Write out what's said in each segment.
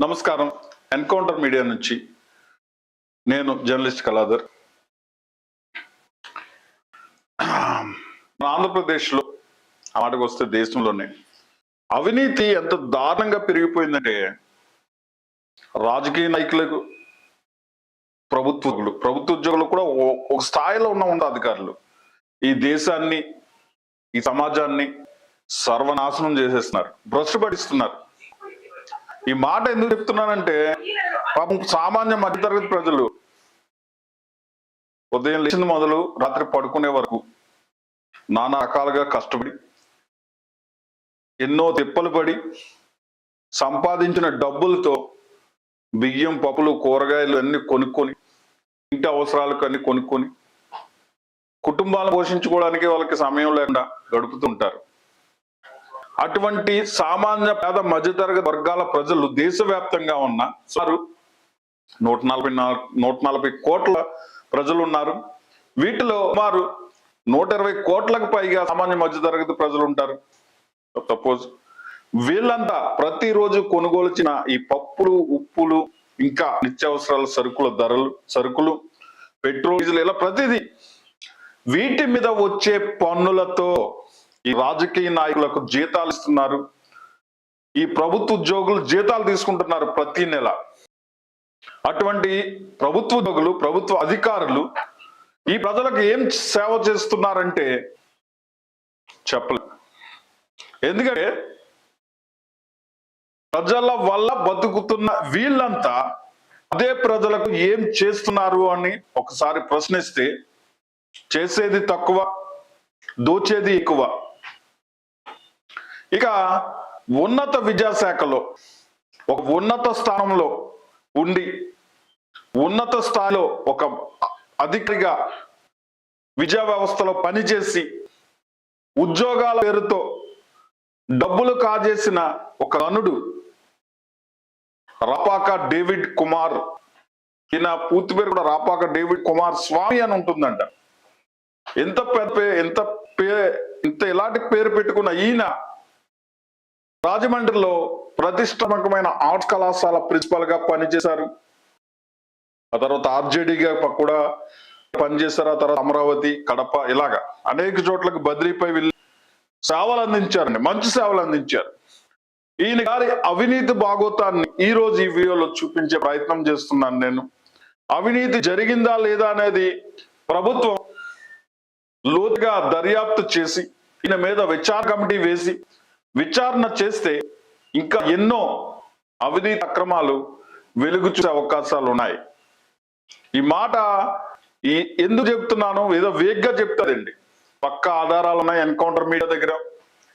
నమస్కారం. Encounter media నుంచి నేను జర్నలిస్ట్ కళాధర్. మన ఆంధ్రప్రదేశ్లో ఆ మాటకు వస్తే దేశంలోనే అవినీతి ఎంత దారుణంగా పెరిగిపోయిందంటే రాజకీయ నాయకులకు ప్రభుత్వకులు ప్రభుత్వ ఉద్యోగులు కూడా ఓ- ఒక స్థాయిలో ఉన్న ఉండే అధికారులు ఈ దేశాన్ని ఈ సమాజాన్ని సర్వనాశనం చేసేస్తున్నారు భ్రష్టు పడిస్తున్నారు ఈ మాట ఎందుకు చెప్తున్నానంటే పాపం సామాన్య మధ్యతరగతి ప్రజలు ఉదయం లేచింది మొదలు రాత్రి పడుకునే వరకు నానా రకాలుగా కష్టపడి ఎన్నో తిప్పలు పడి సంపాదించిన డబ్బులతో బియ్యం పప్పులు కూరగాయలు అన్ని కొనుక్కొని ఇంటి అవసరాలకు అన్ని కొనుక్కొని కుటుంబాలను పోషించుకోవడానికి వాళ్ళకి సమయం లేకుండా గడుపుతుంటారు అటువంటి సామాన్య పేద మధ్యతరగతి వర్గాల ప్రజలు దేశవ్యాప్తంగా ఉన్న సుమారు నూట నలభై నాలుగు నూట నలభై కోట్ల ప్రజలు ఉన్నారు. వీటిలో సుమారు నూట ఇరవై కోట్లకు పైగా సామాన్య మధ్యతరగతి ప్రజలు ఉంటారు. సపోజ్ వీళ్ళంతా ప్రతిరోజు కొనుగోలుచిన ఈ పప్పులు ఉప్పులు ఇంకా నిత్యావసరాల సరుకుల ధరలు సరుకులు పెట్రోల్ డీజిల్ ఇలా ప్రతిదీ వీటి మీద వచ్చే పన్నులతో ఈ రాజకీయ నాయకులకు జీతాలు ఇస్తున్నారు. ఈ ప్రభుత్వ ఉద్యోగులు జీతాలు తీసుకుంటున్నారు ప్రతి నెల. అటువంటి ప్రభుత్వ ఉద్యోగులు ప్రభుత్వ అధికారులు ఈ ప్రజలకు ఏం సేవ చేస్తున్నారంటే చెప్పలే. ఎందుకంటే ప్రజల వల్ల బతుకుతున్న వీళ్ళంతా అదే ప్రజలకు ఏం చేస్తున్నారు అని ఒకసారి ప్రశ్నిస్తే చేసేది తక్కువ దోచేది ఎక్కువ. ఇక ఉన్నత విద్యాశాఖలో ఒక ఉన్నత స్థానంలో ఉండి ఉన్నత స్థాయిలో ఒక అధికారిగా విద్యా వ్యవస్థలో పనిచేసి ఉద్యోగాల పేరుతో డబ్బులు కాజేసిన ఒక అనుడు రాపాక డేవిడ్ కుమార్. ఈయన పూర్తి పేరు కూడా రాపాక డేవిడ్ కుమార్ స్వామి అని ఉంటుందంట. ఎంత పెద్ద ఎంత పే ఇంత ఎలాంటి పేరు పెట్టుకున్న ఈయన రాజమండ్రిలో ప్రతిష్టాత్మకమైన ఆర్ట్స్ కళాశాల ప్రిన్సిపల్గా పనిచేశారు. ఆ తర్వాత ఆర్జేడీగా కూడా పనిచేశారు. ఆ తర్వాత అమరావతి కడప ఇలాగా అనేక చోట్లకు బదిలీపై వెళ్ళి సేవలు అందించారండి. మంచి సేవలు అందించారు. ఈయన గారి అవినీతి భాగోతాన్ని ఈ రోజు ఈ వీడియోలో చూపించే ప్రయత్నం చేస్తున్నాను నేను. అవినీతి జరిగిందా లేదా అనేది ప్రభుత్వం లోతుగా దర్యాప్తు చేసి ఈయన మీద విచారణ కమిటీ వేసి విచారణ చేస్తే ఇంకా ఎన్నో అవినీతి అక్రమాలు వెలుగు చూసే అవకాశాలు ఉన్నాయి. ఈ మాట ఈ ఎందుకు చెప్తున్నాను ఏదో వేగ్గా చెప్తారండి. పక్క ఆధారాలు ఉన్నాయి ఎన్కౌంటర్ మీడియా దగ్గర.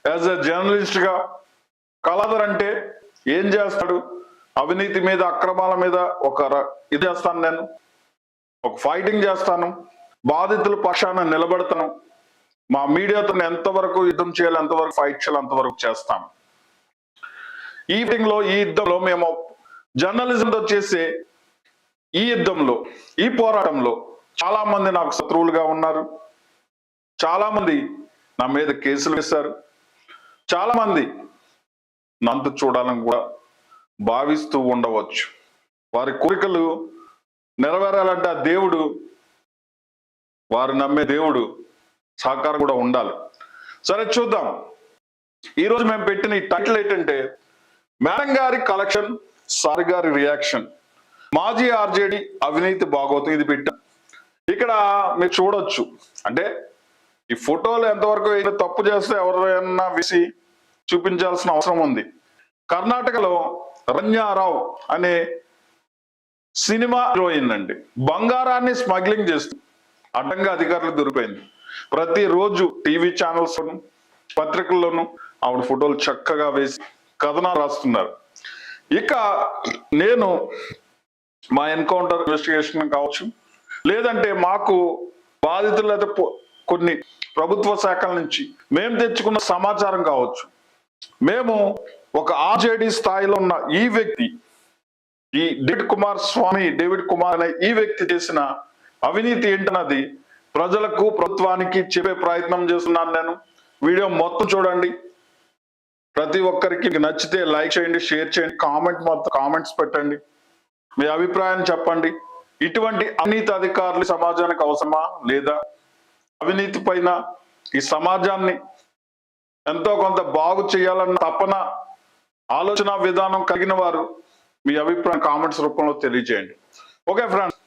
యాజ్ ఎ జర్నలిస్ట్గా కళాధర్ అంటే ఏం చేస్తాడు? అవినీతి మీద అక్రమాల మీద ఒక ర- ఇది చేస్తాను నేను. ఒక ఫైటింగ్ చేస్తాను. బాధితుల పక్షాన నిలబడతాను. మా మీడియాతో ఎంతవరకు యుద్ధం చేయాలి ఎంతవరకు ఫైట్ చేయాలి అంతవరకు చేస్తాం. ఈ లో ఈ యుద్ధంలో మేము జర్నలిజంతో చేసే ఈ యుద్ధంలో ఈ పోరాటంలో చాలా మంది నాకు శత్రువులుగా ఉన్నారు. చాలా మంది నా మీద కేసులు వేశారు. చాలా మంది నంత చూడాలని కూడా భావిస్తూ ఉండవచ్చు. వారి కోరికలు నెరవేరాలంటే ఆ దేవుడు వారు నమ్మే దేవుడు సహకారం కూడా ఉండాలి. సరే చూద్దాం. ఈరోజు మేము పెట్టిన ఈ టైటిల్ ఏంటంటే మేడం గారి కలెక్షన్ సార్ గారి రియాక్షన్ మాజీ ఆర్జేడి అవినీతి భాగవతం ఇది పెట్టాం. ఇక్కడ మీరు చూడొచ్చు. అంటే ఈ ఫోటోలు ఎంతవరకు తప్పు చేస్తే ఎవరైనా వేసి చూపించాల్సిన అవసరం ఉంది. కర్ణాటకలో రంజారావు అనే సినిమా హీరోయిన్ అండి. బంగారాన్ని స్మగ్లింగ్ చేస్తూ అడ్డంగా అధికారులు దొరికిపోయింది. ప్రతిరోజు టీవీ ఛానల్స్ పత్రికల్లోనూ ఆవిడ ఫోటోలు చక్కగా వేసి కథనాలు రాస్తున్నారు. ఇక నేను మా ఎన్కౌంటర్ ఇన్వెస్టిగేషన్ కావచ్చు లేదంటే మాకు బాధితులైతే కొన్ని ప్రభుత్వ శాఖల నుంచి మేము తెచ్చుకున్న సమాచారం కావచ్చు. మేము ఒక ఆర్జేడి స్థాయిలో ఉన్న ఈ వ్యక్తి ఈ డేవిడ్ కుమార్ స్వామి డేవిడ్ కుమార్ అనే ఈ వ్యక్తి చేసిన అవినీతి ఏంటన్నది ప్రజలకు ప్రభుత్వానికి చెప్పే ప్రయత్నం చేస్తున్నాను నేను. వీడియో మొత్తం చూడండి. ప్రతి ఒక్కరికి నచ్చితే లైక్ చేయండి షేర్ చేయండి కామెంట్ మొత్తం కామెంట్స్ పెట్టండి. మీ అభిప్రాయాన్ని చెప్పండి. ఇటువంటి అవినీతి అధికారులు సమాజానికి అవసరమా లేదా? అవినీతి పైన ఈ సమాజాన్ని ఎంతో కొంత బాగు చేయాలన్న తపన ఆలోచన విధానం కలిగిన వారు మీ అభిప్రాయం కామెంట్స్ రూపంలో తెలియజేయండి. ఓకే ఫ్రెండ్స్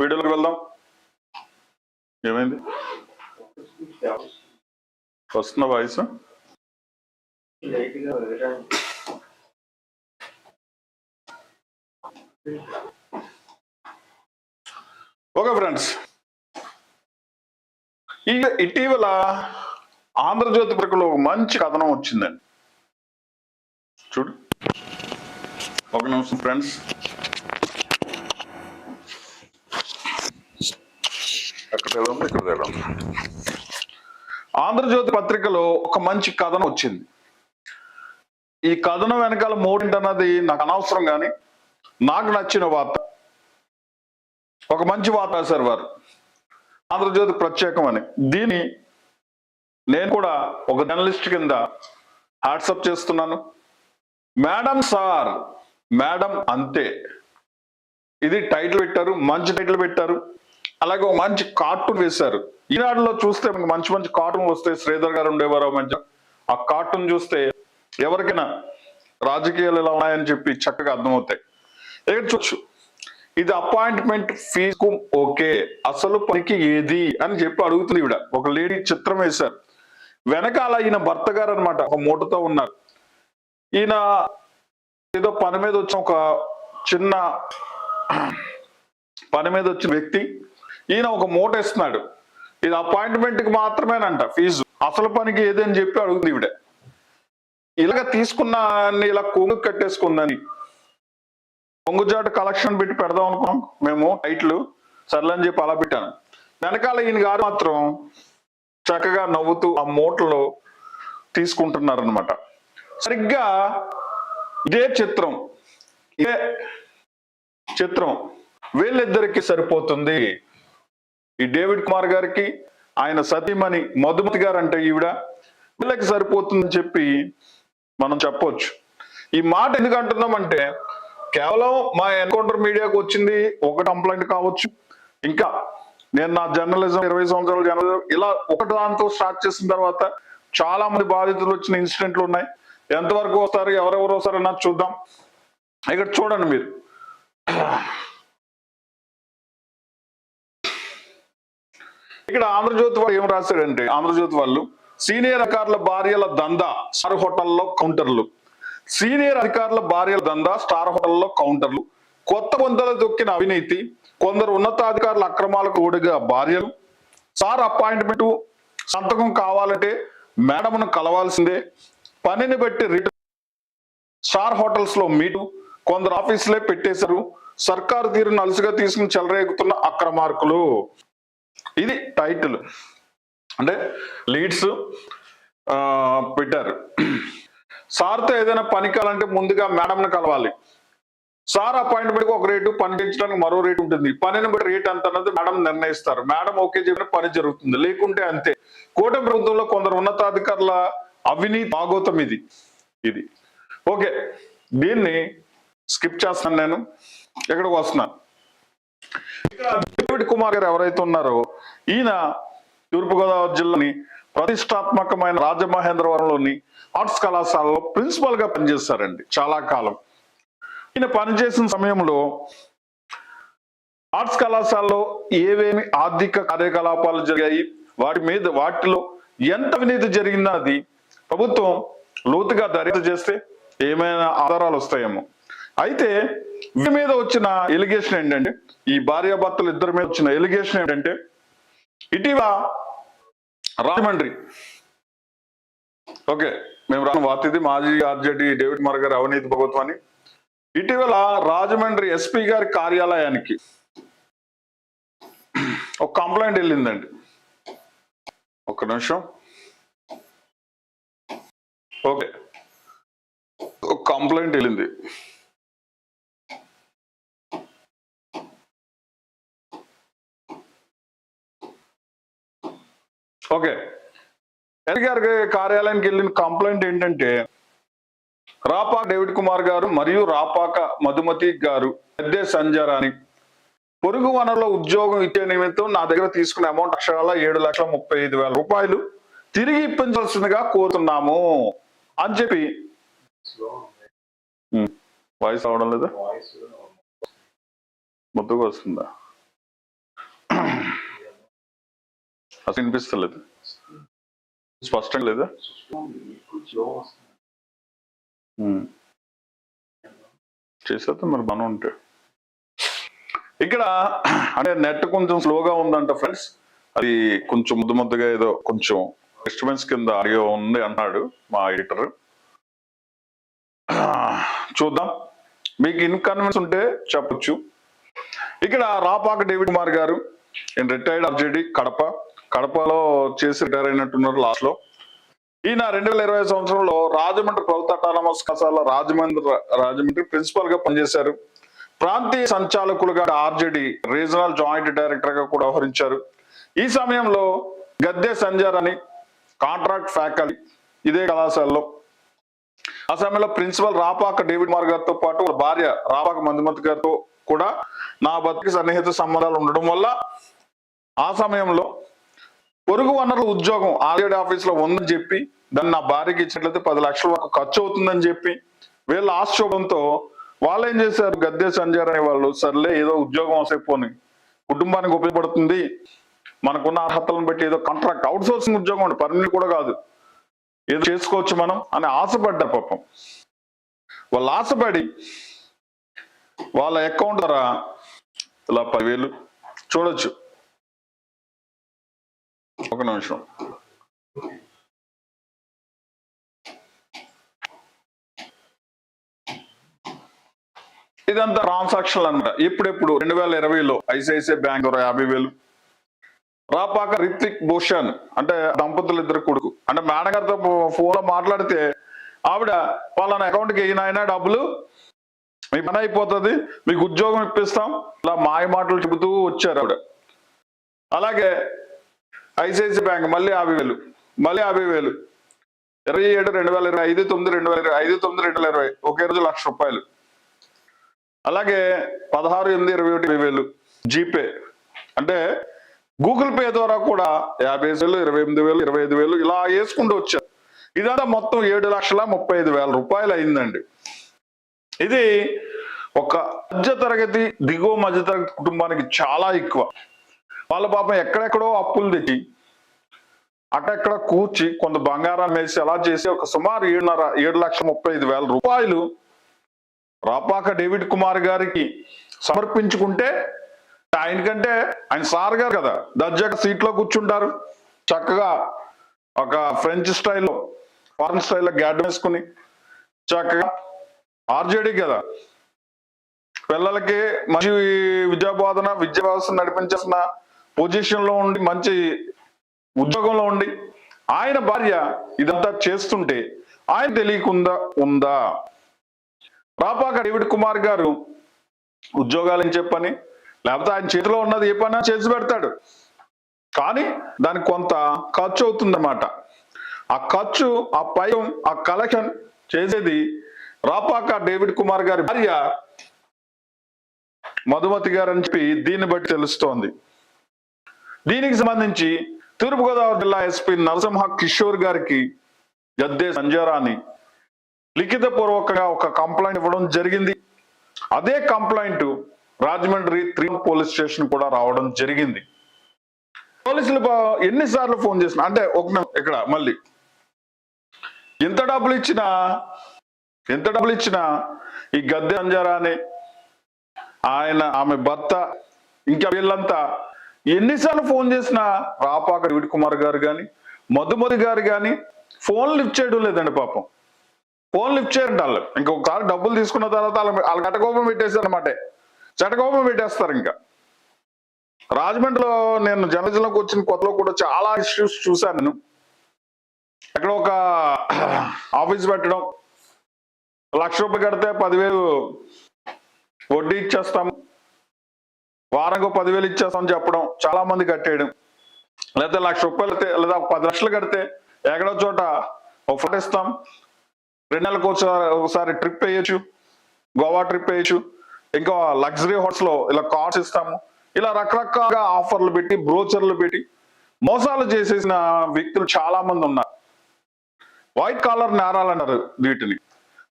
వీడియోలోకి వెళ్దాం. ఏమైంది? వస్తున్న వాయిస్? Okay friends. ఈ ఇటీవల ఆంధ్రజ్యోతి పత్రికలో ఒక మంచి కథనం వచ్చిందండి. చూడు. ఒక నిమిషం ఫ్రెండ్స్. అక్కడ ఉంది, ఇక్కడ ఆంధ్రజ్యోతి పత్రికలో ఒక మంచి కథనం వచ్చింది. ఈ కథనం వెనకాల మూడింటన్నది నాకు అనవసరం కానీ నాకు నచ్చిన వార్త. ఒక మంచి వార్త రాశారు వారు. ఆంధ్రజ్యోతి ప్రత్యేకం అని. దీన్ని నేను కూడా ఒక జర్నలిస్ట్ కింద వాట్సప్ చేస్తున్నాను. మేడం సార్ మేడం అంతే. ఇది టైటిల్ పెట్టారు మంచి టైటిల్ పెట్టారు. అలాగే ఒక మంచి కార్టూన్ వేశారు. ఈనాడులో చూస్తే మనకి మంచి మంచి కార్టూన్ వస్తే శ్రీధర్ గారు ఉండేవారు మంచి ఆ కార్టూన్ చూస్తే ఎవరికైనా రాజకీయాలు ఎలా ఉన్నాయని చెప్పి చక్కగా అర్థమవుతాయి. ఇక్కడ చూడొచ్చు? ఇది అపాయింట్మెంట్ ఫీజు ఓకే. అసలు పనికి ఏది అని చెప్పి అడుగుతుంది ఇవిడ ఒక లేడీ చిత్రం వేశారు. వెనకాల ఈయన భర్త గారు అనమాట ఒక మూటతో ఉన్నారు. ఈయన ఏదో పని మీద వచ్చిన ఒక చిన్న పని మీద వచ్చిన వ్యక్తి ఈయన ఒక మూట ఇస్తున్నాడు ఇది అపాయింట్మెంట్కి మాత్రమేనంట ఫీజు. అసలు పనికి ఏదని చెప్పి అడుగుతుంది ఇవిడ ఇలాగ తీసుకున్న ఇలా కొంగు కట్టేసుకుందని. పొంగుజాటు కలెక్షన్ పెట్టి పెడదాం అనుకున్నాం. మేము టైట్లు సర్లని అని చెప్పి అలా పెట్టాను. వెనకాల ఈయన గారు మాత్రం చక్కగా నవ్వుతూ ఆ మూటలో తీసుకుంటున్నారు అనమాట సరిగ్గా ఇదే చిత్రం. ఇదే చిత్రం. వీళ్ళిద్దరికి సరిపోతుంది. ఈ డేవిడ్ కుమార్ గారికి ఆయన సతీమణి మధుమతి గారు అంటే ఈవిడ వీళ్ళకి సరిపోతుందని చెప్పి మనం చెప్పొచ్చు. ఈ మాట ఎందుకు అంటున్నామంటే కేవలం మా ఎన్కౌంటర్ మీడియాకు వచ్చింది ఒక కంప్లైంట్ కావచ్చు. ఇంకా నేను నా జర్నలిజం ఇరవై సంవత్సరాల జర్నలిజం ఇలా ఒక దాంతో స్టార్ట్ చేసిన తర్వాత చాలా మంది బాధితులు వచ్చిన ఇన్సిడెంట్లు ఉన్నాయి. ఎంతవరకు వస్తారు ఎవరెవరు వస్తారు నాకు చూద్దాం. ఇక్కడ చూడండి మీరు. ఇక్కడ ఆంధ్రజ్యోతి వాళ్ళు ఏం రాశాడంటే ఆంధ్రజ్యోతి వాళ్ళు సీనియర్ అధికారుల భార్యల దందా స్టార్ హోటల్లో కౌంటర్లు. సీనియర్ అధికారుల భార్యల దందా స్టార్ హోటల్లో కౌంటర్లు. కొత్త పొందలు దొక్కిన అవినీతి కొందరు ఉన్నతాధికారుల అక్రమాలకు ఓడిగా భార్యలు. సార్ అపాయింట్మెంట్ సంతకం కావాలంటే మేడంను కలవాల్సిందే. పనిని బట్టి రిటర్న్ స్టార్ హోటల్స్లో మీటు కొందరు ఆఫీసులే పెట్టేశారు. సర్కారు తీరును అలసిగా తీసుకుని చెలరేగుతున్న అక్రమార్కులు. ఇది టైటిల్ అంటే లీడ్స్ పెట్టారు. సార్తో ఏదైనా పని కావాలంటే ముందుగా మేడంని కలవాలి. సార్ అపాయింట్మెంట్కి ఒక రేటు పని చేయించడానికి మరో రేటు ఉంటుంది. పనిని బట్టి రేట్ ఎంత అన్నది మేడం నిర్ణయిస్తారు. మేడం ఓకే చెప్పిన పని జరుగుతుంది. లేకుంటే అంతే. కూటమి ప్రభుత్వంలో కొందరు ఉన్నతాధికారుల అవినీతి భాగోతం ఇది. ఇది. ఓకే. దీన్ని స్కిప్ చేస్తాను నేను. ఎక్కడికి వస్తున్నాను ఇక్కడ డేవిడ్ కుమార్ గారు ఎవరైతే ఉన్నారో ఈయన తూర్పుగోదావరి జిల్లాని ప్రతిష్టాత్మకమైన రాజమహేంద్రవరంలోని ఆర్ట్స్ కళాశాలలో ప్రిన్సిపల్గా పనిచేశారండి చాలా కాలం. ఈయన పనిచేసిన సమయంలో ఆర్ట్స్ కళాశాలలో ఏవేమి ఆర్థిక కార్యకలాపాలు జరిగాయి వాటి మీద వాటిలో ఎంత అవినీతి జరిగిందన్నది ప్రభుత్వం లోతుగా దర్యాప్తు చేస్తే ఏమైనా ఆధారాలు వస్తాయేమో. అయితే వీటి మీద వచ్చిన ఎలిగేషన్ ఏంటంటే ఈ భార్యాభర్తలు ఇద్దరి మీద వచ్చిన ఎలిగేషన్ ఏంటంటే ఇటీవల రాజమండ్రి. ఓకే మేము రాను వార్త మాజీ ఆర్జేడీ డేవిడ్ మర్ గారి అవినీతి ప్రభుత్వాన్ని. ఇటీవల రాజమండ్రి ఎస్పీ గారి కార్యాలయానికి ఒక కంప్లైంట్ వెళ్ళిందండి. ఒక్క నిమిషం. ఓకే ఒక కంప్లైంట్ వెళ్ళింది. ఓకే. ఎస్పీ గారి కార్యాలయానికి వెళ్ళిన కంప్లైంట్ ఏంటంటే రాపాక డేవిడ్ కుమార్ గారు మరియు రాపాక మధుమతి గారు పెద్దే సంజరాని పొరుగు వనరులో ఉద్యోగం ఇచ్చే నిమిత్తం నా దగ్గర తీసుకున్న అమౌంట్ అక్షరాల ఏడు లక్షల ముప్పై ఐదు వేల రూపాయలు తిరిగి ఇప్పించాల్సిందిగా కోరుతున్నాము అని చెప్పి. వాయిస్ అవడం లేదా. ముద్దుగా వస్తుందా? అసలు వినిపిస్తలేదు. స్పష్టంగా లేదా? చేసేస్తే మరి మనం ఉంటే. ఇక్కడ అంటే నెట్ కొంచెం స్లోగా ఉందంట ఫ్రెండ్స్. అది కొంచెం ముద్దు ముద్దుగా ఏదో కొంచెం డిస్టర్బెన్స్ కింద ఆడియో ఉంది అన్నాడు మా ఎడిటర్. చూద్దాం. మీకు ఇన్కన్వెన్స్ ఉంటే చెప్పొచ్చు. ఇక్కడ రాపాక డేవిడ్ కుమార్ గారు రిటైర్డ్ ఆర్జేడి కడప. కడపలో చేసి రిటైర్ అయినట్టున్నారు లాస్ట్లో. ఈయన రెండు వేల ఇరవై సంవత్సరంలో రాజమండ్రి ప్రభుత్వ అటానమస్ కళాశాల రాజమండ్రి రాజమండ్రి ప్రిన్సిపల్గా పనిచేశారు. ప్రాంతీయ సంచాలకులుగా ఆర్జేడి రీజనల్ జాయింట్ డైరెక్టర్గా కూడా వ్యవహరించారు. ఈ సమయంలో గద్దె సంజర్ అని కాంట్రాక్ట్ ఫ్యాకల్టీ ఇదే కళాశాలలో. ఆ సమయంలో ప్రిన్సిపల్ రాపాక డేవిడ్ మార్ గారితో పాటు భార్య రాపాక మందుమతి గారితో కూడా నా బతికి సన్నిహిత సంబంధాలు ఉండడం వల్ల ఆ సమయంలో పొరుగు వనరుల ఉద్యోగం ఆర్ఏడి ఆఫీస్లో ఉందని చెప్పి దాన్ని నా భార్యకి ఇచ్చినట్లయితే పది లక్షల వరకు ఖర్చు అవుతుందని చెప్పి వీళ్ళ ఆశ్చర్యంతో వాళ్ళు ఏం చేశారు? గద్దె సంజయ్ అనే వాళ్ళు సర్లే ఏదో ఉద్యోగం వసైపోని కుటుంబానికి ఉపయోగపడుతుంది. మనకున్న అర్హతలను బట్టి ఏదో కాంట్రాక్ట్ అవుట్ సోర్సింగ్ ఉద్యోగం అండి. పర్మనెంట్ కూడా కాదు. ఏదో చేసుకోవచ్చు మనం అని ఆశపడ్డారు పాపం. వాళ్ళు ఆశపడి వాళ్ళ అకౌంట్ ద్వారా ఇలా పదివేలు చూడొచ్చు. ఒక నిమిషం. ఇదంతా ట్రాన్సాక్షన్లు అనమాట ఎప్పుడెప్పుడు? రెండు వేల ఇరవైలో ఐసిఐసిఐ బ్యాంక్ యాభై వేలు. రాపాక రిత్విక్ భూషణ్ అంటే దంపతులు ఇద్దరు కొడుకు. అంటే మేడం గారితో ఫోన్ మాట్లాడితే ఆవిడ వాళ్ళ అకౌంట్కి అయినా డబ్బులు? మీ పని అయిపోతుంది మీకు ఉద్యోగం ఇప్పిస్తాం ఇలా మాయ మాటలు చెబుతూ వచ్చారు ఆవిడ. అలాగే ఐసిఐసి బ్యాంక్ మళ్ళీ యాభై వేలు మళ్ళీ యాభై వేలు. ఇరవై ఏడు రెండు వేల ఇరవై ఐదు తొమ్మిది రెండు వేల ఇరవై ఐదు తొమ్మిది రెండు వేల ఇరవై ఒకే రోజు లక్ష రూపాయలు. అలాగే పదహారు ఎనిమిది ఇరవై ఒకటి ఇరవై వేలు జీపే. అంటే గూగుల్ పే ద్వారా కూడా యాభై వేలు ఇరవై ఎనిమిది వేలు ఇరవై ఐదు వేలు ఇలా వేసుకుంటూ వచ్చారు. ఇదంతా మొత్తం ఏడు లక్షల ముప్పై ఐదు వేల రూపాయలు అయిందండి. ఇది ఒక మధ్య తరగతి దిగువ మధ్య తరగతి కుటుంబానికి చాలా ఎక్కువ. వాళ్ళ పాపం ఎక్కడెక్కడో అప్పులు తెచ్చి అక్కడెక్కడ కూర్చి కొంత బంగారం వేసి అలా చేసి ఒక సుమారు ఏడున్నర ఏడు లక్షల ముప్పై ఐదు వేల రూపాయలు రాపాక డేవిడ్ కుమార్ గారికి సమర్పించుకుంటే ఆయనకంటే ఆయన సార్ గారు కదా దర్జాగా సీట్లో కూర్చుంటారు. చక్కగా ఒక ఫ్రెంచ్ స్టైల్లో ఫారెన్ స్టైల్లో గ్యాడ్ వేసుకుని చక్కగా ఆర్జేడీ కదా. పిల్లలకి మంచి విద్యా బోధన విద్యా వ్యవస్థ నడిపించేసిన పొజిషన్లో ఉండి మంచి ఉద్యోగంలో ఉండి ఆయన భార్య ఇదంతా చేస్తుంటే ఆయన తెలియకుండా ఉందా? రాపాక డేవిడ్ కుమార్ గారు ఉద్యోగాలని చెప్పని లేకపోతే ఆయన చేతిలో ఉన్నది ఏ పని చేసి పెడతాడు. కానీ దానికి కొంత ఖర్చు అవుతుందన్నమాట. ఆ ఖర్చు ఆ పైన ఆ కలెక్షన్ చేసేది రాపాక డేవిడ్ కుమార్ గారి భార్య మధుమతి గారు అని చెప్పి దీన్ని బట్టి తెలుస్తోంది. దీనికి సంబంధించి తూర్పుగోదావరి జిల్లా ఎస్పీ నరసింహ కిషోర్ గారికి జద్దే సంజయరాని లిఖిత పూర్వకంగా ఒక కంప్లైంట్ ఇవ్వడం జరిగింది. అదే complaint Rajahmundry three police station కూడా రావడం జరిగింది. పోలీసులు బా- ఎన్నిసార్లు ఫోన్ చేసిన అంటే ఒక ఇక్కడ మళ్ళీ. ఎంత డబ్బులు ఇచ్చినా ఎంత డబ్బులు ఇచ్చినా ఈ గద్దె అంజారాని ఆయన ఆమె భర్త ఇంకా వీళ్ళంతా ఎన్నిసార్లు ఫోన్ చేసినా రాపాక రవిడి కుమార్ గారు కానీ మధుమతి గారు కానీ ఫోన్ లిఫ్ట్ చేయడం లేదండి పాపం. ఫోన్ లిఫ్ట్ చేయండి వాళ్ళు. ఇంకొకసారి డబ్బులు తీసుకున్న తర్వాత వాళ్ళ వాళ్ళ కటకోపం పెట్టేశారు అనమాట చటకోపం పెట్టేస్తారు ఇంకా. రాజమండ్రిలో నేను జనజంలోకి వచ్చిన కొత్తలో కూడా చాలా ఇష్యూస్ చూశాను నేను. అక్కడ ఒక ఆఫీస్ పెట్టడం. లక్ష రూపాయలు కడితే పదివేలు వడ్డీ ఇచ్చేస్తాము. వారంకు పదివేలు ఇచ్చేస్తామని చెప్పడం చాలా మంది కట్టేయడం. లేదా లక్ష రూపాయలు అయితే లేదా పది లక్షలు కడితే ఎక్కడో చోట ఒక ఫోటో ఇస్తాం. రెండు నెలలకు ఒకసారి ఒకసారి ట్రిప్ వేయచ్చు గోవా ట్రిప్ వేయచ్చు ఇంకా లగ్జరీ హోటల్స్లో ఇలా కార్స్ ఇస్తాము. ఇలా రకరకాలుగా ఆఫర్లు పెట్టి బ్రోచర్లు పెట్టి మోసాలు చేసేసిన వ్యక్తులు చాలా మంది ఉన్నారు. వైట్ కాలర్ నేరాలు అన్నారు వీటిని.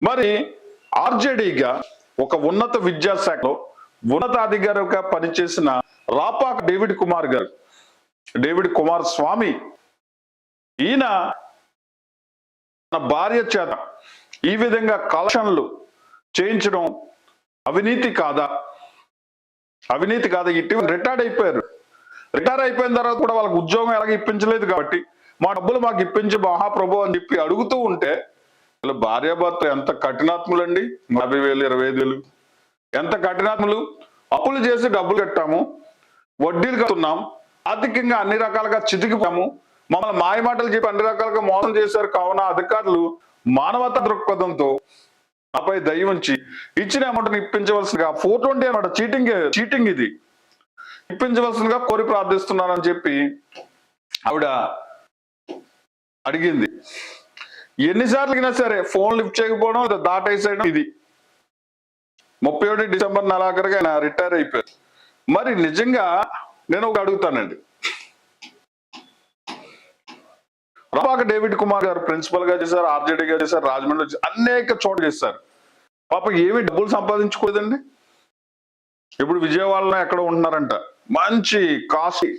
మరి ఆర్జేడీగా ఒక ఉన్నత విద్యాశాఖలో ఉన్నతాధికారిగా పనిచేసిన రాపాక డేవిడ్ కుమార్ గారు డేవిడ్ కుమార్ స్వామి ఈయన తన భార్య చేత ఈ విధంగా కలెక్షన్లు చేయించడం అవినీతి కాదా? అవినీతి కాదా? ఇటీవల రిటైర్డ్ అయిపోయారు. రిటైర్ అయిపోయిన తర్వాత కూడా వాళ్ళకి ఉద్యోగం ఎలాగ ఇప్పించలేదు కాబట్టి మా డబ్బులు మాకు ఇప్పించి మహాప్రభు అని చెప్పి అడుగుతూ ఉంటే వీళ్ళ భార్యాభర్త ఎంత కఠినాత్ములండి? యాభై వేలు ఇరవై ఐదు వేలు. ఎంత కఠినాత్ములు అప్పులు చేసి డబ్బులు కట్టాము వడ్డీలు కడుతున్నాం ఆర్థికంగా అన్ని రకాలుగా చితికిపోయాము. మమ్మల్ని మాయమాటలు చెప్పి అన్ని రకాలుగా మోసం చేశారు. కావున అధికారులు మానవత దృక్పథంతో నాపై దయ ఉంచి ఇచ్చిన అమౌంట్ని ఇప్పించవలసిందిగా ఫోర్ ట్వంటీ అనమాట చీటింగ్ చీటింగ్ ఇది. ఇప్పించవలసిందిగా కోరి ప్రార్థిస్తున్నానని చెప్పి ఆవిడ అడిగింది. ఎన్నిసార్లు అయినా సరే ఫోన్ లిఫ్ట్ చేయకపోవడం లేదా దాటేసేయడం ఇది. ముప్పై ఒకటి డిసెంబర్ నెలాఖరుగా ఆయన రిటైర్ అయిపోయారు. మరి నిజంగా నేను ఒక అడుగుతానండి. రాపాక డేవిడ్ కుమార్ గారు ప్రిన్సిపల్గా చేశారు ఆర్జేడీ గా చేశారు రాజమండ్రి అనేక చోట్ల చేశారు. పాప ఏమి డబ్బులు సంపాదించుకోలేదండి. ఇప్పుడు విజయవాడలో ఎక్కడ ఉంటున్నారంట. మంచి కాస్ట్లీ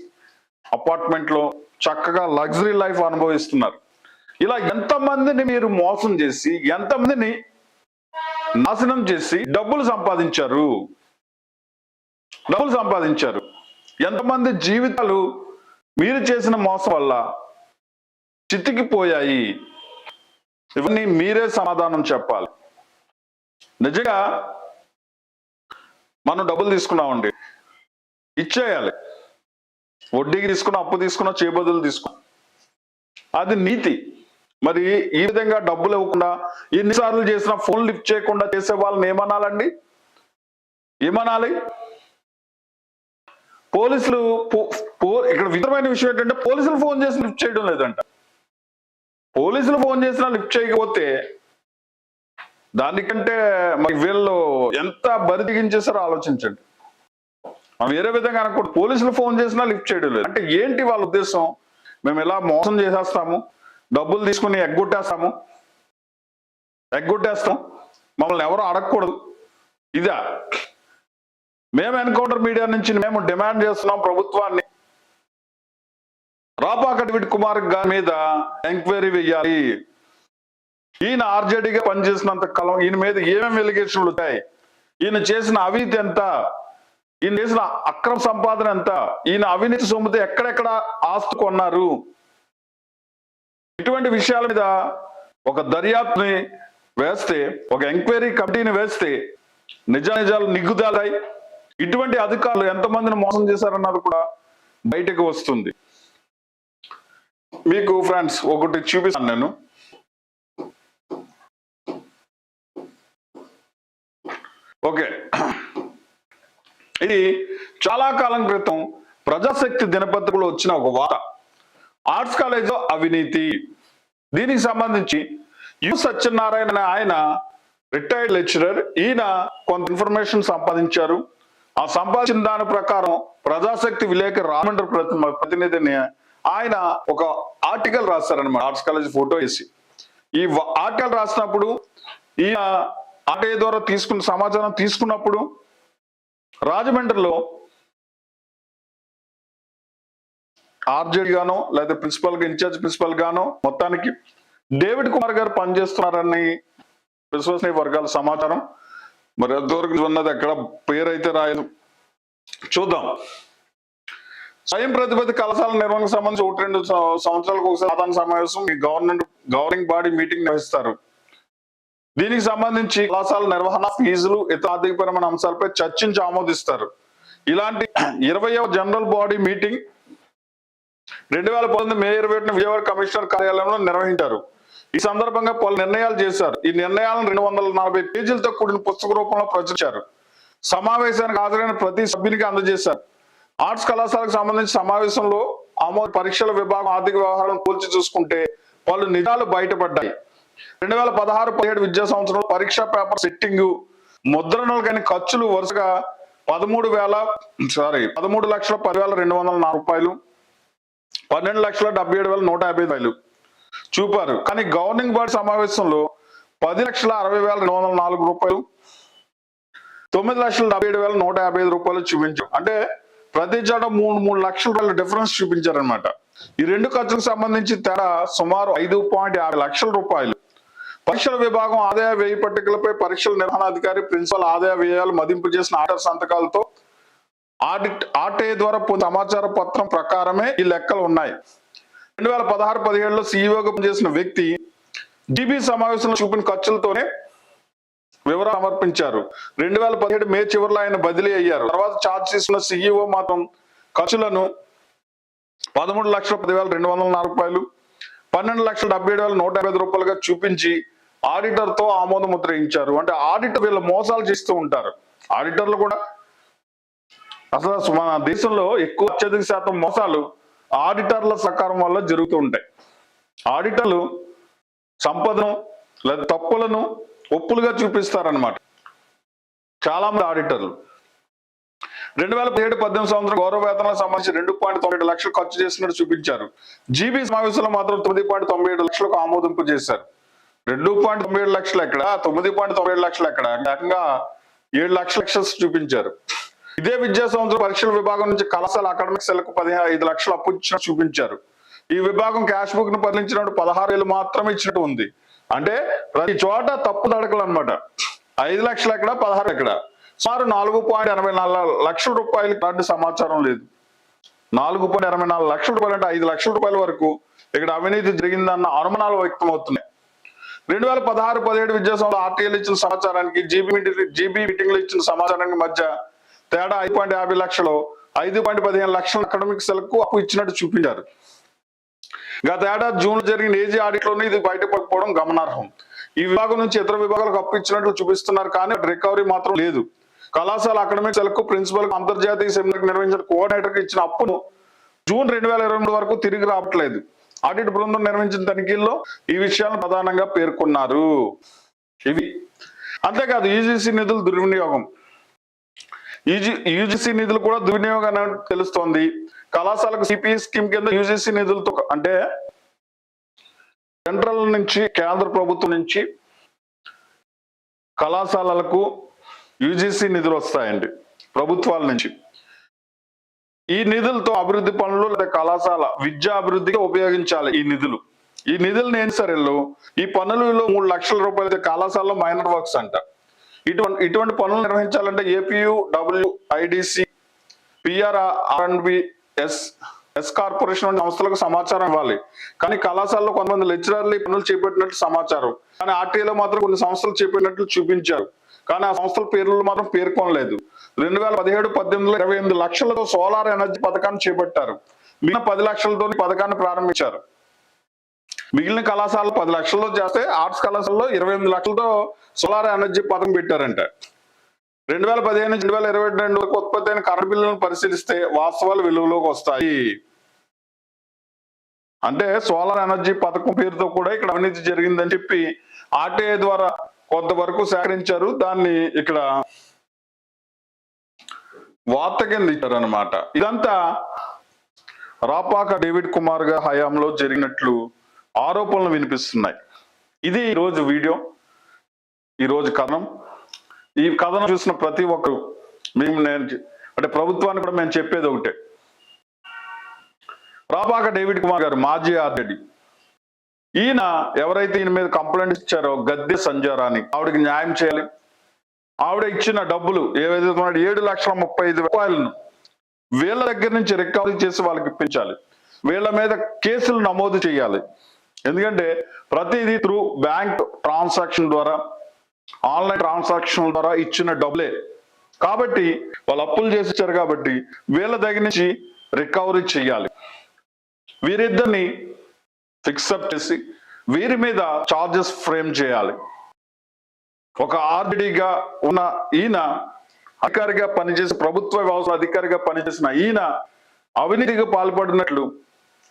అపార్ట్మెంట్లో చక్కగా లగ్జరీ లైఫ్ అనుభవిస్తున్నారు. ఇలా ఎంతమందిని మీరు మోసం చేసి ఎంతమందిని నాశనం చేసి డబ్బులు సంపాదించారు. డబ్బులు సంపాదించారు. ఎంతమంది జీవితాలు మీరు చేసిన మోసం వల్ల చితికిపోయాయి. ఇవన్నీ మీరే సమాధానం చెప్పాలి. నిజంగా మనం డబ్బులు తీసుకున్నామండి. ఇచ్చేయాలి. వడ్డీకి తీసుకున్న అప్పు తీసుకున్న చేబదులు తీసుకున్న. అది నీతి. మరి ఈ విధంగా డబ్బులు ఇవ్వకుండా ఎన్నిసార్లు చేసినా ఫోన్ లిఫ్ట్ చేయకుండా చేసే వాళ్ళని ఏమనాలండి? ఏమనాలి? పోలీసులు పో- పో- ఇక్కడ విధమైన విషయం ఏంటంటే పోలీసులు ఫోన్ చేసి లిఫ్ట్ చేయడం లేదంట. పోలీసులు ఫోన్ చేసినా లిఫ్ట్ చేయకపోతే దానికంటే మరి వీళ్ళు ఎంత బరి దిగించేసారో ఆలోచించండి. వేరే విధంగా అనుకో పోలీసులు ఫోన్ చేసినా లిఫ్ట్ చేయడం లేదు. అంటే ఏంటి వాళ్ళ ఉద్దేశం? మేము ఎలా మోసం చేసేస్తాము? డబ్బులు తీసుకుని ఎగ్గొట్టేస్తాము. ఎగ్గొట్టేస్తాం. మమ్మల్ని ఎవరు అడగకూడదు. ఇదా. మేము ఎన్కౌంటర్ మీడియా నుంచి మేము డిమాండ్ చేస్తున్నాం ప్రభుత్వాన్ని. రాపాకటి కుమార్ గారి మీద ఎంక్వైరీ వెయ్యాలి. ఈయన ఆర్జేడీగా పనిచేసినంత కాలం ఈయన మీద ఏమేమి ఎలిగేషన్లు ఉంటాయి ఈయన చేసిన అవినీతి ఎంత? ఈయన చేసిన అక్రమ సంపాదన ఎంత? ఈయన అవినీతి సొమ్ముతో ఎక్కడెక్కడ ఆస్తు కొన్నారు? ఇటువంటి విషయాల మీద ఒక దర్యాప్తుని వేస్తే ఒక ఎంక్వైరీ కమిటీని వేస్తే నిజ నిజాలు నిగ్గుదాలాయి ఇటువంటి అధికారులు ఎంతమందిని మోసం చేశారన్నది కూడా బయటకు వస్తుంది. మీకు ఫ్రెండ్స్ ఒకటి చూపిస్తాను నేను. ఓకే. ఇది చాలా కాలం క్రితం ప్రజాశక్తి దినపత్రికలో వచ్చిన ఒక వార్త. ఆర్ట్స్ కాలేజ్లో అవినీతి. దీనికి సంబంధించి యు సత్యనారాయణ ఆయన రిటైర్డ్ లెక్చరర్ ఈయన కొంత ఇన్ఫర్మేషన్ సంపాదించారు. ఆ సంపాదించిన దాని ప్రకారం ప్రజాశక్తి విలేక రామండ్ర ప్రతి ప్రతినిధిని ఆయన ఒక ఆర్టికల్ రాస్తారనమాట ఆర్ట్స్ కాలేజ్ ఫోటో వేసి. ఈ ఆర్టికల్ రాసినప్పుడు ఈయన ఆర్టీఐ ద్వారా తీసుకున్న సమాచారం తీసుకున్నప్పుడు రాజమండ్రిలో ఆర్జేడ్ గానో లేదా ప్రిన్సిపల్గా ఇన్ఛార్జ్ ప్రిన్సిపల్ గానో మొత్తానికి డేవిడ్ కుమార్ గారు పనిచేస్తున్నారని విశ్వసనీయ వర్గాల సమాచారం. మరి ఎంతవరకు ఉన్నది ఎక్కడ పేరైతే రాయదు. చూద్దాం. స్వయం ప్రతిపత్తి కళాశాల నిర్వహణకు సంబంధించి ఒకటి రెండు సంవత్సరాలకు ఒకసారి సాధారణ సమావేశం ఈ గవర్నమెంట్ గవర్నింగ్ బాడీ మీటింగ్ నిర్వహిస్తారు. దీనికి సంబంధించి కళాశాల నిర్వహణ ఫీజులు ఇతర ఆర్థికపరమైన అంశాలపై చర్చించి ఆమోదిస్తారు. ఇలాంటి ఇరవయవ జనరల్ బాడీ మీటింగ్ రెండు వేల పంతొమ్మిది మే ఇరవై ఒకటిన విజయవాడ కమిషనర్ కార్యాలయంలో నిర్వహించారు. ఈ సందర్భంగా పలు నిర్ణయాలు చేశారు. ఈ నిర్ణయాలను రెండు వందల నలభై పేజీలతో కూడిన పుస్తక రూపంలో ప్రచురించారు. సమావేశానికి హాజరైన ప్రతి సభ్యునికి అందజేశారు. ఆర్ట్స్ కళాశాలకు సంబంధించి సమావేశంలో ఆమోద పరీక్షల విభాగం ఆర్థిక వ్యవహారం పోల్చి చూసుకుంటే పలు నిజాలు బయటపడ్డాయి. రెండు వేల పదహారు పదిహేడు విద్యా సంవత్సరంలో పరీక్షా పేపర్ సెట్టింగ్ ముద్రణలు కానీ ఖర్చులు వరుసగా పదమూడు వేల సారీ పదమూడు లక్షల పదివేల రెండు వందల నాలుగు రూపాయలు పన్నెండు లక్షల డెబ్బై ఏడు వేల నూట యాభై రూపాయలు చూపారు. కానీ గవర్నింగ్ బాడీ సమావేశంలో పది లక్షల అరవై వేల రెండు వందల నాలుగు రూపాయలు తొమ్మిది లక్షల డెబ్బై ఏడు వేల నూట యాభై ఐదు రూపాయలు చూపించారు. అంటే ప్రతి చోట మూడు మూడు లక్షల రూపాయల డిఫరెన్స్ చూపించారనమాట ఈ రెండు ఖర్చులకు సంబంధించి తేడా సుమారు ఐదు పాయింట్ యాభై లక్షల రూపాయలు. పరీక్షల విభాగం ఆదాయ వ్యయ పట్టికలపై పరీక్షల నిర్వహణాధికారి ప్రిన్సిపల్ ఆదాయ వ్యయాలు మదింపు చేసిన ఆర్డర్ సంతకాలతో ఆడిట్ ఆర్టీఐ ద్వారా పొందిన సమాచార పత్రం ప్రకారమే ఈ లెక్కలు ఉన్నాయి. రెండు వేల పదహారు పదిహేడులో సీఈఓగా పనిచేసిన వ్యక్తి జీబీ సమావేశంలో చూపిన ఖర్చులతోనే వివరాలు సమర్పించారు. రెండు వేల పదిహేడు మే చివరిలో ఆయన బదిలీ అయ్యారు. తర్వాత ఛార్జ్ చేసిన సీఈఓ మాత్రం ఖర్చులను పదమూడు లక్షల పదివేల రెండు వందల నాలుగు రూపాయలు పన్నెండు లక్షల డెబ్బై ఏడు వేల నూట యాభై రూపాయలుగా చూపించి ఆడిటర్తో ఆమోద ఇచ్చారు అంటే ఆడిటర్ వీళ్ళు మోసాలు చేస్తూ ఉంటారు. ఆడిటర్లు కూడా అసలు మన దేశంలో ఎక్కువ అత్యధిక శాతం మోసాలు ఆడిటర్ల సహకారం వల్ల జరుగుతూ ఉంటాయి. ఆడిటర్లు సంపదను లేదా తప్పులను ఒప్పులుగా చూపిస్తారనమాట చాలా మంది ఆడిటర్లు. రెండు వేల పదిహేడు పద్దెనిమిది సంవత్సరం గౌరవ వేతనాలకు సంబంధించి రెండు పాయింట్ తొంభై లక్షలు ఖర్చు చేసినట్టు చూపించారు. జీబీ సమావేశంలో మాత్రం తొమ్మిది పాయింట్ తొంభై ఏడు లక్షలకు ఆమోదింపు చేశారు. రెండు పాయింట్ తొంభై ఏడు లక్షలు ఎక్కడ? తొమ్మిది పాయింట్ తొంభై ఏడు లక్షలు ఎక్కడ? ఏకంగా ఏడు లక్షల లక్షలు చూపించారు. ఇదే విద్యా సంవత్సరం పరీక్షల విభాగం నుంచి కళాశాల అకాడమిక్ సెలకు పదిహేను ఐదు లక్షలు అప్పు చూపించారు. ఈ విభాగం క్యాష్ బుక్ను పరిలించినప్పుడు పదహారు వేలు మాత్రమే ఇచ్చినట్టు ఉంది. అంటే ప్రతి చోట తప్పు తడకలు అనమాట ఐదు లక్షలు ఎక్కడ పదహారు ఎక్కడ? సుమారు నాలుగు పాయింట్ ఎనభై నాలుగు లక్షల రూపాయలు ఇలాంటి సమాచారం లేదు. నాలుగు పాయింట్ ఎనభై నాలుగు లక్షల రూపాయలు అంటే ఐదు లక్షల రూపాయల వరకు ఇక్కడ అవినీతి జరిగిందన్న అనుమానాలు వ్యక్తం అవుతున్నాయి రెండు వేల పదహారు పదిహేడు విద్యా సంవత్సరం ఆర్టీఎల్ ఇచ్చిన సమాచారానికి జీబీ మీటింగ్ జీబీ మీటింగ్లో ఇచ్చిన సమాచారానికి మధ్య తేడా ఐదు పాయింట్ యాభై లక్షలు ఐదు పాయింట్ పదిహేను లక్షల అకాడమిక్ సెలకు అప్పు ఇచ్చినట్టు చూపించారు. గత ఏడాది జూన్లో జరిగిన ఏజీ ఆడిట్లోనే ఇది బయటపడకపోవడం గమనార్హం. ఈ విభాగం నుంచి ఇతర విభాగాలకు అప్పు ఇచ్చినట్లు చూపిస్తున్నారు కానీ రికవరీ మాత్రం లేదు. కళాశాల అకాడమిక్ సెలకు ప్రిన్సిపల్ అంతర్జాతీయ సెమినార్ నిర్వహించిన కోఆర్డినేటర్ ఇచ్చిన అప్పును జూన్ రెండు వేల ఇరవై మూడు వరకు తిరిగి రావట్లేదు. ఆడిట్ బృందం నిర్వహించిన తనిఖీల్లో ఈ విషయాలను ప్రధానంగా పేర్కొన్నారు. ఇవి. అంతేకాదు యూజీసీ నిధులు దుర్వినియోగం. యూజీసీ నిధులు కూడా దుర్వినియోగం తెలుస్తోంది. కళాశాలకు సిపిఈ స్కీమ్ కింద యూజీసీ నిధులతో అంటే సెంట్రల్ నుంచి కేంద్ర ప్రభుత్వం నుంచి కళాశాలలకు యూజీసీ నిధులు వస్తాయండి ప్రభుత్వాల నుంచి. ఈ నిధులతో అభివృద్ధి పనులు లేదా కళాశాల విద్యా అభివృద్ధికి ఉపయోగించాలి ఈ నిధులు. ఈ నిధులను ఏం సరే ఈ పనులలో మూడు లక్షల రూపాయలు అయితే కళాశాలలో మైనర్ వర్క్స్ అంట. ఇటువంటి ఇటువంటి పనులు నిర్వహించాలంటే APU W IDC PR R S S corporation వంటి సంస్థలకు సమాచారం ఇవ్వాలి. కానీ కళాశాలలో కొంతమంది లెక్చరర్లు పనులు చేపట్టినట్లు సమాచారం. కానీ ఆర్టీఐలో మాత్రం కొన్ని సంస్థలు చేపట్టినట్లు చూపించారు. కానీ ఆ సంస్థల పేర్లు మాత్రం పేర్కొనలేదు. రెండు వేల పదిహేడు పద్దెనిమిదిలో ఇరవై ఎనిమిది లక్షలతో సోలార్ ఎనర్జీ పథకాన్ని చేపట్టారు. మిగిలిన పది లక్షలతో పథకాన్ని ప్రారంభించారు. మిగిలిన కళాశాలలు పది లక్షల్లో చేస్తే ఆర్ట్స్ కళాశాలలో ఇరవై ఎనిమిది లక్షలతో సోలార్ ఎనర్జీ పథకం పెట్టారంట. రెండు వేల పదిహేను నుంచి రెండు వేల ఇరవై రెండు వరకు ఉత్పత్తి అయిన కరెంట్ బిల్లులను పరిశీలిస్తే వాస్తవాలు వెలుగులోకి వస్తాయి. అంటే సోలార్ ఎనర్జీ పథకం పేరుతో కూడా ఇక్కడ అవినీతి జరిగిందని చెప్పి ఆర్టీఐ ద్వారా కొంతవరకు సేకరించారు. దాన్ని ఇక్కడ వార్త కింద ఇచ్చారు అనమాట ఇదంతా రాపాక డేవిడ్ కుమార్ గారి హయాంలో జరిగినట్లు ఆరోపణలు వినిపిస్తున్నాయి. ఇది ఈరోజు వీడియో ఈరోజు కథనం. ఈ కథనం చూసిన ప్రతి ఒక్కరు మేము నేను అంటే ప్రభుత్వానికి కూడా మేము చెప్పేది ఒకటే. రాపాక డేవిడ్ కుమార్ గారు మాజీ ఆర్జేడి ఈయన ఎవరైతే ఈయన మీద కంప్లైంట్ ఇచ్చారో గద్దె సంజారాని ఆవిడకి న్యాయం చేయాలి. ఆవిడ ఇచ్చిన డబ్బులు ఏవైతే ఏడు లక్షల ముప్పై ఐదు రూపాయలను వీళ్ళ దగ్గర నుంచి రికవరీ చేసి వాళ్ళకి ఇప్పించాలి. వీళ్ళ మీద కేసులు నమోదు చేయాలి. ఎందుకంటే ప్రతిదీ త్రూ బ్యాంక్ ట్రాన్సాక్షన్ ద్వారా ఆన్లైన్ ట్రాన్సాక్షన్ ద్వారా ఇచ్చిన డబ్బులే. కాబట్టి వాళ్ళు అప్పులు చేసిచ్చారు కాబట్టి వీళ్ళ దగ్గర నుంచి రికవరీ చేయాలి. వీరిద్దరిని ఫిక్సప్ చేసి వీరి మీద చార్జెస్ ఫ్రేమ్ చేయాలి. ఒక ఆర్డిడిగా ఉన్న ఈయన అధికారిగా పనిచేసి ప్రభుత్వ వ్యవస్థ అధికారిగా పనిచేసిన ఈయన అవినీతికి పాల్పడినట్లు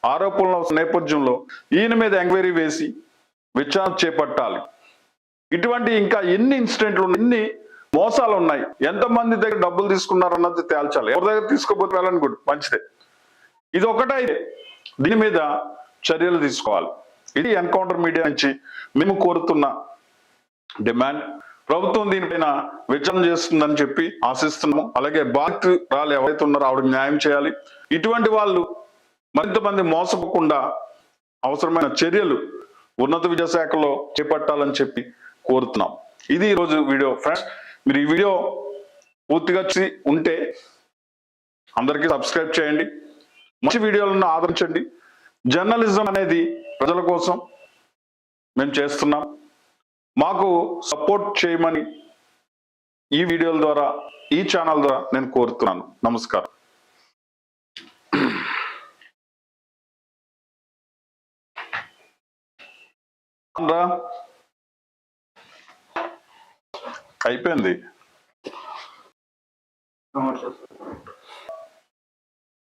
ఆరోపణల నేపథ్యంలో ఈయన మీద ఎంక్వైరీ వేసి విచారణ చేపట్టాలి. ఇటువంటి ఇంకా ఎన్ని ఇన్సిడెంట్లు ఎన్ని మోసాలు ఉన్నాయి ఎంతమంది దగ్గర డబ్బులు తీసుకున్నారు అన్నది తేల్చాలి. ఎవరి దగ్గర తీసుకోపోతే వెళ్ళని కూడా మంచిదే. ఇది ఒకటైతే దీని మీద చర్యలు తీసుకోవాలి. ఇది ఎన్కౌంటర్ మీడియా నుంచి మేము కోరుతున్న డిమాండ్. ప్రభుత్వం దీనిపైన విచారణ చేస్తుందని చెప్పి ఆశిస్తున్నాము. అలాగే బాధితురాలు ఎవరైతే ఉన్నారో ఆవిడ న్యాయం చేయాలి. ఇటువంటి వాళ్ళు మరింత మంది మోసపోకుండా అవసరమైన చర్యలు ఉన్నత విద్యాశాఖలో చేపట్టాలని చెప్పి కోరుతున్నాం. ఇది ఈరోజు వీడియో. ఫ్రెండ్స్ మీరు ఈ వీడియో పూర్తిగా చూసి ఉంటే అందరికీ సబ్స్క్రైబ్ చేయండి. మంచి వీడియోలను ఆదరించండి. జర్నలిజం అనేది ప్రజల కోసం మేము చేస్తున్నాం. మాకు సపోర్ట్ చేయమని ఈ వీడియోల ద్వారా ఈ ఛానల్ ద్వారా నేను కోరుతున్నాను. నమస్కారం. రా అయిపోయింది.